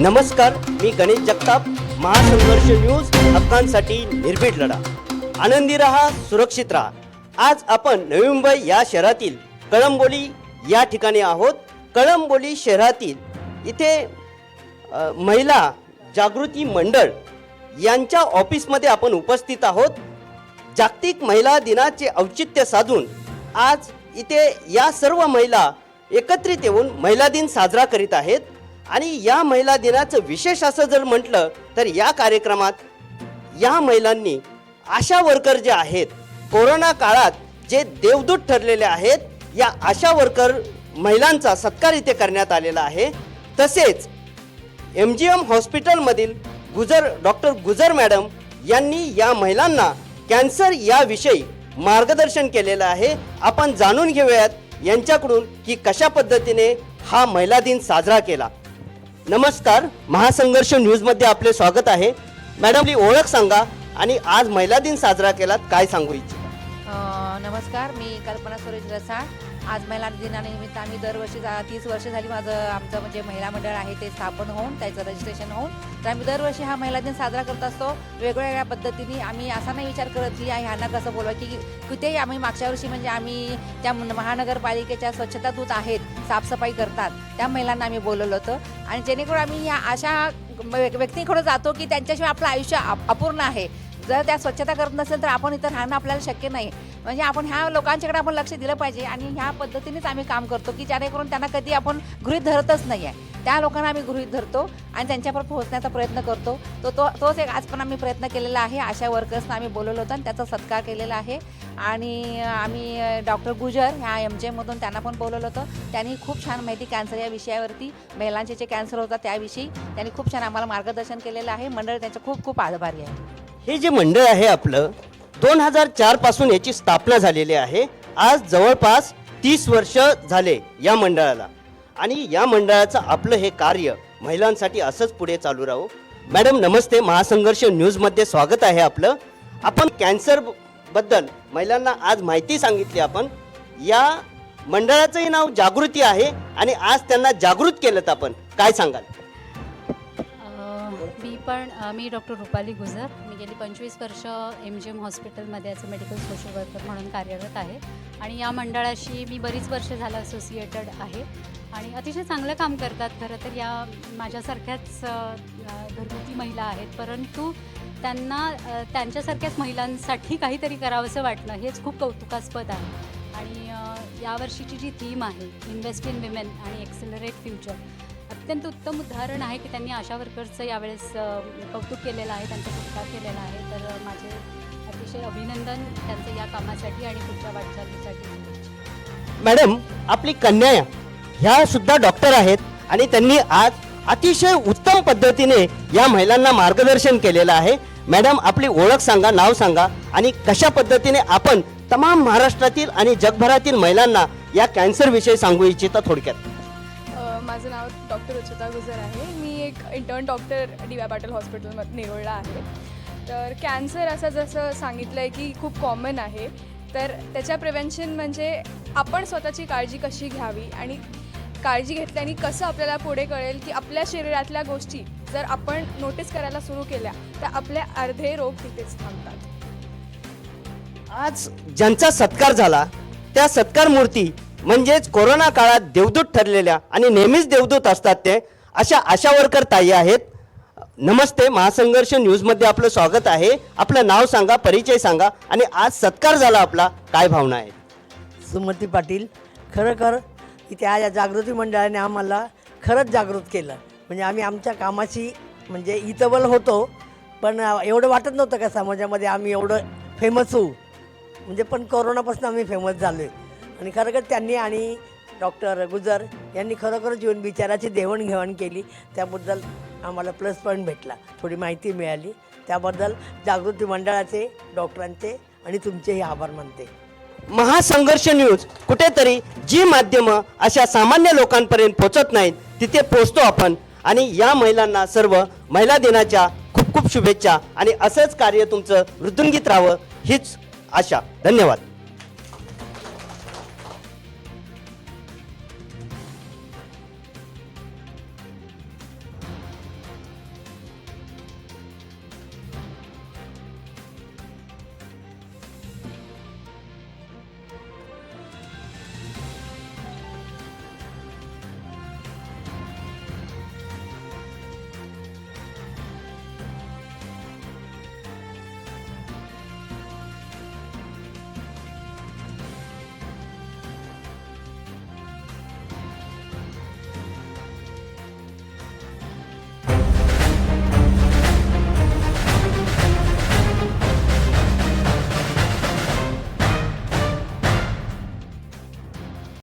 नमस्कार मी गणेश जगताप महासंघर्ष न्यूज हक्कांसाठी निर्भीड लढा. आनंदी रहा सुरक्षित रहा. आज आपण नवी मुंबई या शहरातील कळंबोली या ठिकाणी आहोत. कळंबोली शहरातील इथे अ, महिला जागृती मंडळ यांच्या ऑफिसमध्ये आपण उपस्थित आहोत. जागतिक महिला दिनाचे औचित्य साधून आज इथे या सर्व महिला एकत्रित येऊन महिला दिन साजरा करीत आहेत. आणि या महिला दिनाचं विशेष असं जर म्हटलं तर या कार्यक्रमात या महिलांनी आशा वर्कर जे आहेत कोरोना काळात जे देवदूत ठरलेले आहेत या आशा वर्कर महिलांचा सत्कार इथे करण्यात आलेला आहे. तसेच एम जी एम हॉस्पिटलमधील गुजर डॉक्टर गुजर मॅडम यांनी या महिलांना कॅन्सर याविषयी मार्गदर्शन केलेलं आहे. आपण जाणून घेऊयात यांच्याकडून की कशा पद्धतीने हा महिला दिन साजरा केला. नमस्कार महासंघर्ष न्यूजमध्ये आपले स्वागत आहे. मॅडम आपली ओळख सांगा आणि आज महिला दिन साजरा केलात काय सांगू इच्छिता? नमस्कार मी कल्पना सुरेश रसाळ. आज महिला दिनानिमित्त आम्ही दरवर्षी जा तीस वर्ष झाली माझं आमचं म्हणजे महिला मंडळ आहे ते स्थापन होऊन त्याचं रजिस्ट्रेशन होऊन तर आम्ही दरवर्षी हा महिला दिन साजरा करत असतो. वेगवेगळ्या पद्धतीने आम्ही असा नाही विचार करत की ह्यांना कसं बोलवा की कुठेही आम्ही मागच्या वर्षी म्हणजे आम्ही त्या महानगरपालिकेच्या स्वच्छता दूत आहेत. साफसफाई करतात. त्या महिलांना आम्ही बोलवलं होतं. आणि जेणेकरून आम्ही ह्या अशा व्य- व्यक्तींकडे जातो की त्यांच्याशिवाय आपलं आयुष्य अपूर्ण आहे. जर त्या स्वच्छता करत नसेल तर आपण इथं राहणं आपल्याला शक्य नाही. म्हणजे आपण ह्या लोकांच्याकडे आपण लक्ष दिलं पाहिजे आणि ह्या पद्धतीनेच आम्ही काम करतो की जेणेकरून त्यांना कधी आपण गृहित धरतच नाही आहे त्या लोकांना आम्ही गृहित धरतो आणि त्यांच्यावर पोहोचण्याचा प्रयत्न करतो. तो तो तोच एक आज पण आम्ही प्रयत्न केलेला आहे. अशा वर्कर्सना आम्ही बोलवलं होतं आणि त्याचा सत्कार केलेला आहे. आणि आम्ही डॉक्टर गुजर ह्या एम जे मधून त्यांना पण बोलवलं होतं. त्यांनी खूप छान माहिती कॅन्सर या विषयावरती महिलांचे जे कॅन्सर होता त्याविषयी त्यांनी खूप छान आम्हाला मार्गदर्शन केलेलं आहे. मंडळ त्यांचं खूप खूप आभारी आहे. हे जे मंडळ आहे आपलं दोन हजार चारपासून याची स्थापना झालेली आहे. आज जवळपास तीस वर्ष झाले या मंडळाला. आणि या मंडळाचं आपलं हे कार्य महिलांसाठी असंच पुढे चालू राहू. मॅडम नमस्ते. महासंघर्ष न्यूजमध्ये स्वागत आहे आपलं. आपण कॅन्सरबद्दल महिलांना आज माहिती सांगितली आपण. या मंडळाचंही नाव जागृती आहे आणि आज त्यांना जागृत केलं आपण. काय सांगाल? मी पण मी डॉक्टर रुपाली गुजर. मी गेली पंचवीस वर्ष एम जी एम हॉस्पिटलमध्ये as a medical social worker म्हणून कार्यरत आहे. आणि या मंडळाशी मी बरीच वर्ष झालं असोसिएटेड आहे. आणि अतिशय चांगलं काम करतात खरं तर. या माझ्यासारख्याच घरगुती महिला आहेत. परंतु त्यांना त्यांच्यासारख्याच महिलांसाठी काहीतरी करावंसं वाटणं हेच खूप कौतुकास्पद आहे. आणि यावर्षीची जी थीम आहे इन्व्हेस्ट इन विमेन आणि एक्सेलरेट फ्युचर अत्यंत उत्तम उदाहरण आहे की त्यांनी आशा वर्कर्सचं यावेळेस कौतुक केलेलं आहे त्यांचा सत्कार केलेला आहे. तर माझे अतिशय अभिनंदन त्यांचं या कामासाठी आणि पुढच्या वाटचालीसाठी. मॅडम आपली कन्या ह्या सुद्धा डॉक्टर आहेत आणि त्यांनी आज अतिशय उत्तम पद्धतीने या महिलांना मार्गदर्शन केलेलं आहे. मॅडम आपली ओळख सांगा नाव सांगा आणि कशा पद्धतीने आपण तमाम महाराष्ट्रातील आणि जगभरातील महिलांना या कॅन्सर विषयी सांगू इच्छिता थोडक्यात. माझं नाव डॉक्टर उचिता गुजर आहे. मी एक intern doctor D Y Patil हॉस्पिटलमध्ये निरोळला आहे. तर कॅन्सर असं जसं सांगितलं आहे की खूप कॉमन आहे. तर त्याच्या प्रिव्हेन्शन म्हणजे आपण स्वतःची काळजी कशी घ्यावी आणि काळजी घेतल्याने कसं आपल्याला पुढे कळेल की आपल्या शरीरातल्या गोष्टी जर आपण नोटीस करायला सुरू केल्या तर आपले अर्धे रोग तिथेच थांबतात. आज ज्यांचा सत्कार झाला त्या सत्कार मूर्ती म्हणजेच कोरोना काळात देवदूत ठरलेल्या आणि नेहमीच देवदूत असतात ते अशा आशा वर्कर ताई आहेत. नमस्ते महासंघर्ष न्यूजमध्ये आपलं स्वागत आहे. आपलं नाव सांगा परिचय सांगा आणि आज सत्कार झाला आपला काय भावना आहेत? सुमती पाटील खरोखर की त्या या जागृती मंडळाने आम्हाला खरंच जागृत केलं. म्हणजे आम्ही आमच्या कामाशी म्हणजे इतबल होतो पण एवढं वाटत नव्हतं का समाजामध्ये आम्ही एवढं फेमस होऊ? म्हणजे पण कोरोनापासून आम्ही फेमस झालो आहे आणि खरोखर त्यांनी आणि डॉक्टर गुजर यांनी खरोखरच जीवन विचाराची देवाणघेवाण केली. त्याबद्दल आम्हाला प्लस पॉईंट भेटला. थोडी माहिती मिळाली. त्याबद्दल जागृती मंडळाचे डॉक्टरांचे आणि तुमचेही आभार मानते. महासंघर्ष न्यूज कुठेतरी जी माध्यमं अशा सामान्य लोकांपर्यंत पोचत नाहीत तिथे पोचतो आपण. आणि या महिलांना सर्व महिला दिनाच्या खूप खूप शुभेच्छा. आणि असंच कार्य तुमचं वृद्धुंगीत राहावं हीच आशा. धन्यवाद.